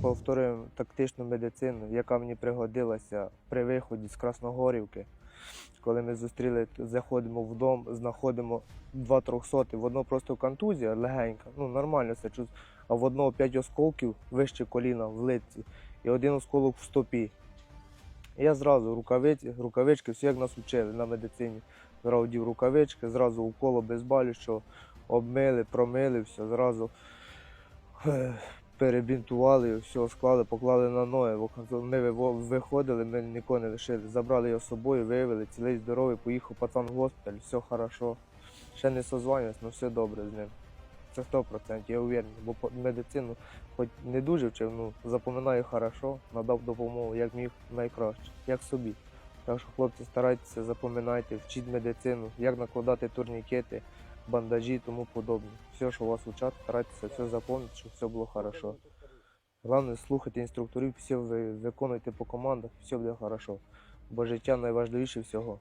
Повторюємо тактичну медицину, яка мені пригодилася при виході з Красногорівки. Коли ми зустріли, заходимо в дом, знаходимо два трьохсоти, в одного просто контузія легенька, ну нормально все чувствую, а в одного п'ять осколків вище коліна в лиці і один осколок в стопі. Я зразу рукавиці, рукавички, все як нас вчили на медицині. Зразу дів рукавички, зразу уколо безболючого, обмили, промили, все, зразу е, перебінтували, все склали, поклали на ноги. Виво- виходили, ми нікого не лишили. Забрали його з собою, виявили, цілий здоровий, поїхав пацан в госпіталь, все хорошо. Ще не созванювався, але все добре з ним. Це 100%, я уверений, бо медицину хоч не дуже вчив, ну запам'ятаю хорошо, надав допомогу, як міг найкраще, як собі. Так що, хлопці, старайтеся, запам'ятайте, вчіть медицину, як накладати турнікети, бандажі і тому подобне. Все, що у вас вчать, старайтеся все запам'ятати, щоб все було хорошо. Головне, слухайте інструкторів, все виконуйте по командах, все буде хорошо. Бо життя найважливіше всього.